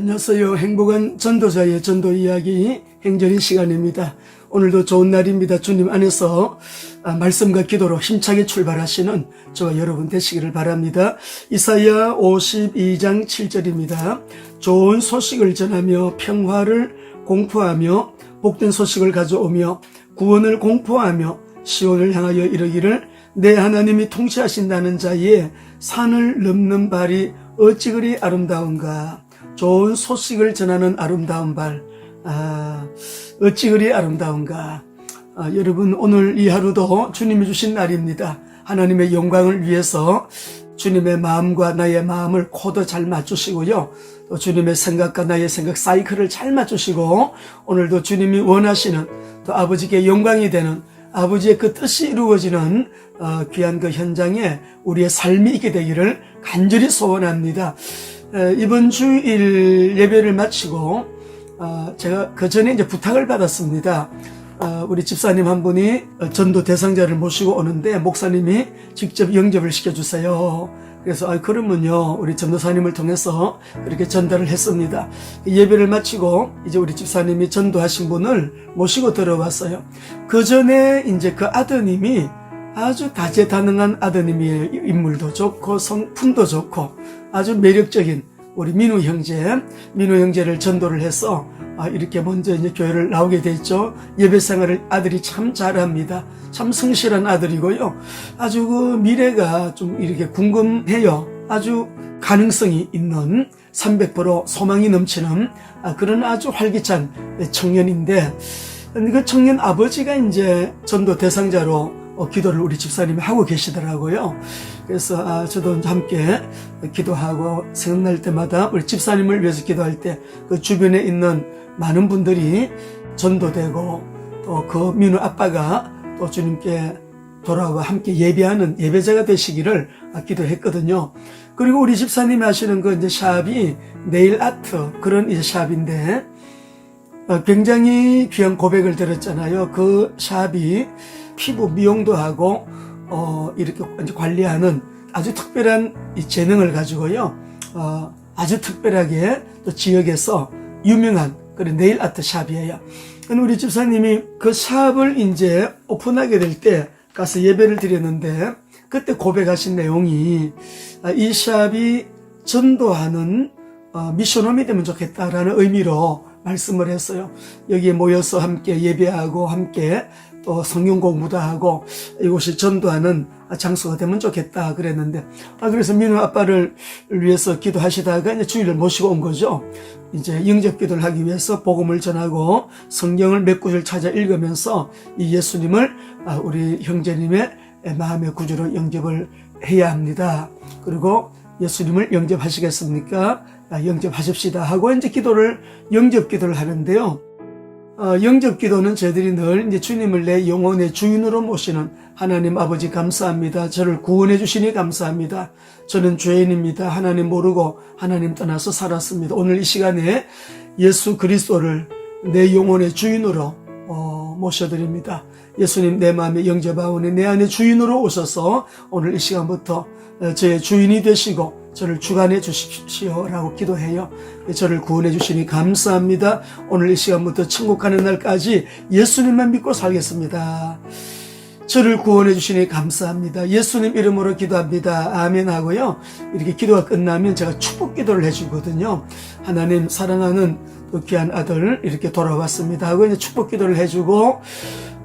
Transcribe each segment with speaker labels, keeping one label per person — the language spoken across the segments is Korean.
Speaker 1: 안녕하세요. 행복한 전도자의 전도 이야기 행전의 시간입니다. 오늘도 좋은 날입니다. 주님 안에서 아, 말씀과 기도로 힘차게 출발하시는 저와 여러분 되시기를 바랍니다. 이사야 52장 7절입니다. 좋은 소식을 전하며 평화를 공포하며 복된 소식을 가져오며 구원을 공포하며 시온을 향하여 이르기를 내 하나님이 통치하신다는 자의 산을 넘는 발이 어찌 그리 아름다운가 좋은 소식을 전하는 아름다운 발 아, 어찌 그리 아름다운가 아, 여러분 오늘 이 하루도 주님이 주신 날입니다 하나님의 영광을 위해서 주님의 마음과 나의 마음을 코드 잘 맞추시고요. 또 주님의 생각과 나의 생각 사이클을 잘 맞추시고 오늘도 주님이 원하시는 또 아버지께 영광이 되는 아버지의 그 뜻이 이루어지는 어, 귀한 그 현장에 우리의 삶이 있게 되기를 간절히 소원합니다. 에, 이번 주일 예배를 마치고 어, 제가 그 전에 이제 부탁을 받았습니다. 어, 우리 집사님 한 분이 전도 대상자를 모시고 오는데 목사님이 직접 영접을 시켜주세요. 그래서 아 그러면요 우리 전도사님을 통해서 그렇게 전달을 했습니다. 예배를 마치고 이제 우리 집사님이 전도하신 분을 모시고 들어왔어요. 그 전에 이제 그 아드님이 아주 다재다능한 아드님이에요. 인물도 좋고 성품도 좋고 아주 매력적인 우리 민우 형제, 민우 형제를 전도를 해서 아, 이렇게 먼저 이제 교회를 나오게 됐죠. 예배 생활을 아들이 참 잘합니다. 참 성실한 아들이고요. 아주 그 미래가 좀 이렇게 궁금해요. 아주 가능성이 있는 300% 소망이 넘치는 아, 그런 아주 활기찬 청년인데 그 청년 아버지가 이제 전도 대상자로 어, 기도를 우리 집사님이 하고 계시더라고요. 그래서 아, 저도 함께 기도하고 생각날 때마다 우리 집사님을 위해서 기도할 때 그 주변에 있는 많은 분들이 전도되고 또 그 민우 아빠가 또 주님께 돌아와 함께 예배하는 예배자가 되시기를 기도했거든요. 그리고 우리 집사님이 하시는 그 이제 샵이 네일 아트 그런 이제 샵인데 어, 굉장히 귀한 고백을 들었잖아요. 그 샵이 피부 미용도 하고 어, 이렇게 이제 관리하는 아주 특별한 이 재능을 가지고요. 어, 아주 특별하게 또 지역에서 유명한 그런 네일 아트 샵이에요. 우리 집사님이 그 샵을 이제 오픈하게 될 때 가서 예배를 드렸는데 그때 고백하신 내용이 아, 이 샵이 전도하는 어, 미션홈이 되면 좋겠다라는 의미로 말씀을 했어요. 여기에 모여서 함께 예배하고 함께 또 성경 공부도 하고 이곳이 전도하는 장소가 되면 좋겠다 그랬는데 아 그래서 민우 아빠를 위해서 기도하시다가 이제 주일을 모시고 온 거죠. 이제 영접 기도를 하기 위해서 복음을 전하고 성경을 몇 구절 찾아 읽으면서 이 예수님을 아, 우리 형제님의 마음의 구주로 영접을 해야 합니다. 그리고 예수님을 영접하시겠습니까? 아, 영접하십시다 하고 이제 기도를 영접 기도를 하는데요. 어, 영접 기도는 저희들이 늘 이제 주님을 내 영혼의 주인으로 모시는 하나님 아버지 감사합니다. 저를 구원해 주시니 감사합니다. 저는 죄인입니다. 하나님 모르고 하나님 떠나서 살았습니다. 오늘 이 시간에 예수 그리스도를 내 영혼의 주인으로 어, 모셔드립니다. 예수님 내 마음에 영접하오니 내 안에 주인으로 오셔서 오늘 이 시간부터 어, 저의 주인이 되시고 저를 주관해 주십시오라고 기도해요. 저를 구원해 주시니 감사합니다. 오늘 이 시간부터 천국 가는 날까지 예수님만 믿고 살겠습니다. 저를 구원해 주시니 감사합니다. 예수님 이름으로 기도합니다. 아멘 하고요. 이렇게 기도가 끝나면 제가 축복 기도를 해주거든요. 하나님 사랑하는 또 귀한 아들 이렇게 돌아왔습니다 하고 이제 축복 기도를 해주고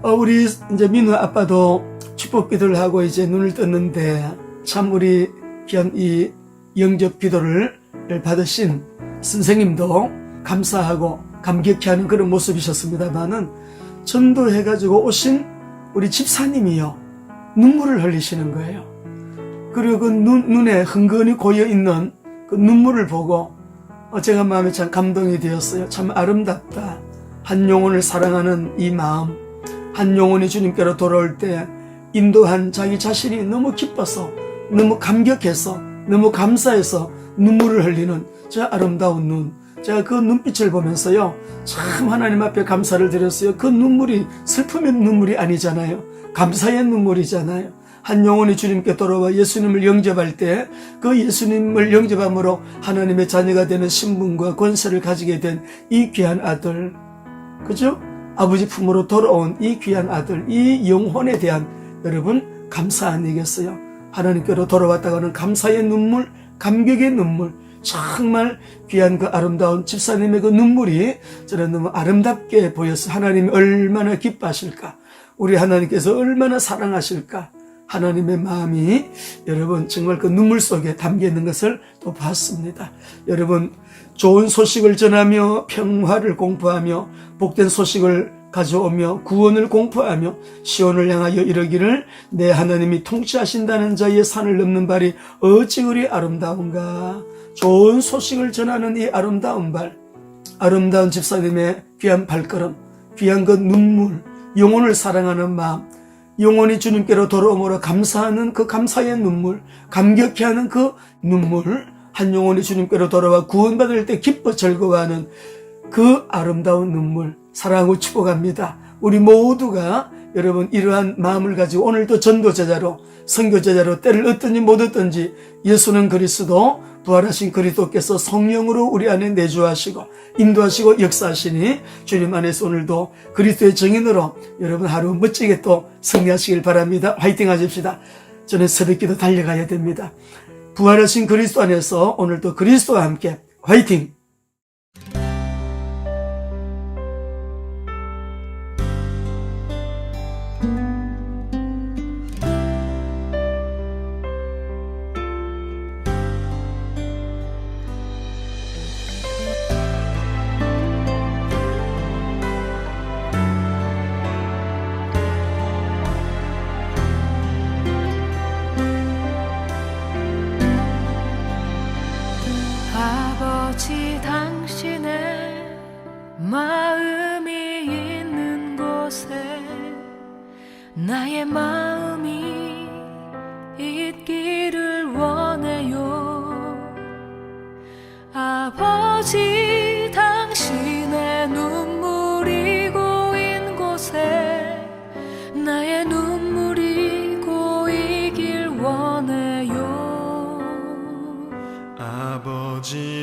Speaker 1: 어, 우리 이제 민우 아빠도 축복 기도를 하고 이제 눈을 떴는데 참 우리 귀한 이 영접 기도를 받으신 선생님도 감사하고 감격해 하는 그런 모습이셨습니다만은 전도해가지고 오신 우리 집사님이요. 눈물을 흘리시는 거예요. 그리고 그 눈, 눈에 흥건히 고여있는 그 눈물을 보고 어, 제가 마음에 참 감동이 되었어요. 참 아름답다. 한 영혼을 사랑하는 이 마음, 한 영혼이 주님께로 돌아올 때 인도한 자기 자신이 너무 기뻐서, 너무 감격해서, 너무 감사해서 눈물을 흘리는 저 아름다운 눈. 제가 그 눈빛을 보면서요, 참 하나님 앞에 감사를 드렸어요. 그 눈물이 슬픔의 눈물이 아니잖아요. 감사의 눈물이잖아요. 한 영혼이 주님께 돌아와 예수님을 영접할 때 그 예수님을 영접함으로 하나님의 자녀가 되는 신분과 권세를 가지게 된 이 귀한 아들, 그죠? 아버지 품으로 돌아온 이 귀한 아들, 이 영혼에 대한 여러분 감사 아니겠어요? 하나님께로 돌아왔다가는 감사의 눈물, 감격의 눈물, 정말 귀한 그 아름다운 집사님의 그 눈물이 저는 너무 아름답게 보여서 하나님이 얼마나 기뻐하실까? 우리 하나님께서 얼마나 사랑하실까? 하나님의 마음이 여러분 정말 그 눈물 속에 담겨 있는 것을 또 봤습니다. 여러분 좋은 소식을 전하며 평화를 공포하며 복된 소식을 가져오며 구원을 공포하며 시온을 향하여 이르기를 내 하나님이 통치하신다는 자의 산을 넘는 발이 어찌 그리 아름다운가 좋은 소식을 전하는 이 아름다운 발 아름다운 집사님의 귀한 발걸음 귀한 그 눈물 영혼을 사랑하는 마음 영혼이 주님께로 돌아오므로 감사하는 그 감사의 눈물, 감격해 하는 그 눈물, 한 영혼이 주님께로 돌아와 구원받을 때 기뻐 즐거워하는 그 아름다운 눈물, 사랑하고 축복합니다. 우리 모두가 여러분 이러한 마음을 가지고 오늘도 전도제자로 선교제자로 때를 얻든지 못 얻든지 예수는 그리스도 부활하신 그리스도께서 성령으로 우리 안에 내주하시고 인도하시고 역사하시니 주님 안에서 오늘도 그리스도의 증인으로 여러분 하루 멋지게 또 승리하시길 바랍니다. 화이팅 하십시다. 저는 새벽기도 달려가야 됩니다. 부활하신 그리스도 안에서 오늘도 그리스도와 함께 화이팅!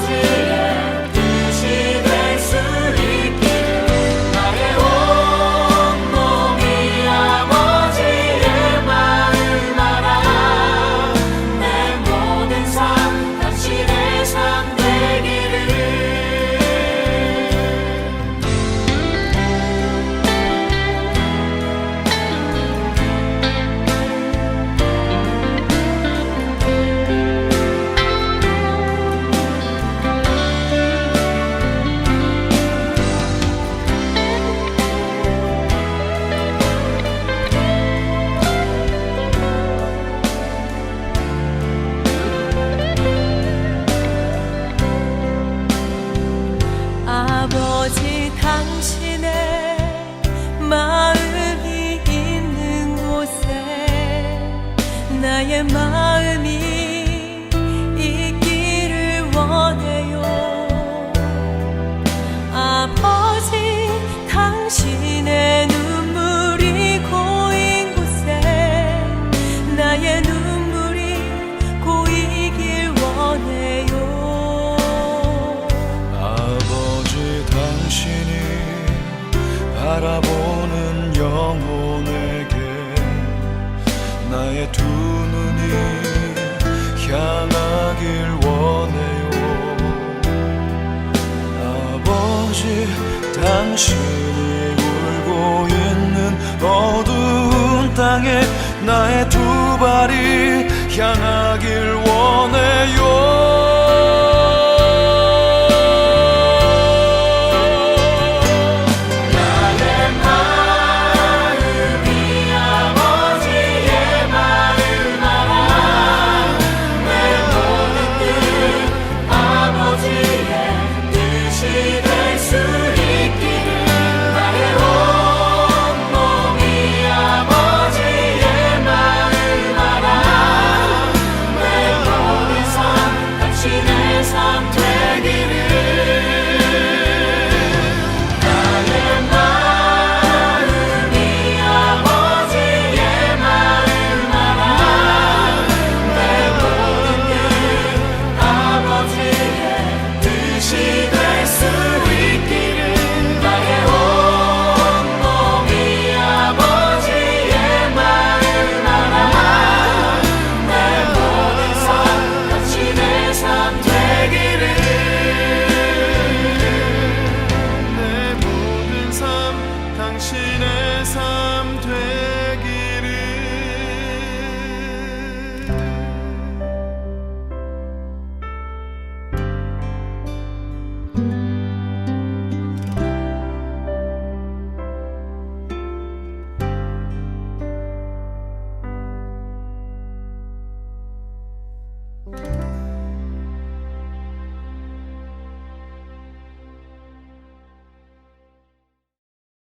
Speaker 2: 아 당신의 마음이 있는 곳에 나의 마음 당신이
Speaker 3: 울고 있는 어두운 땅에 나의 두 발이 향하길 원해요.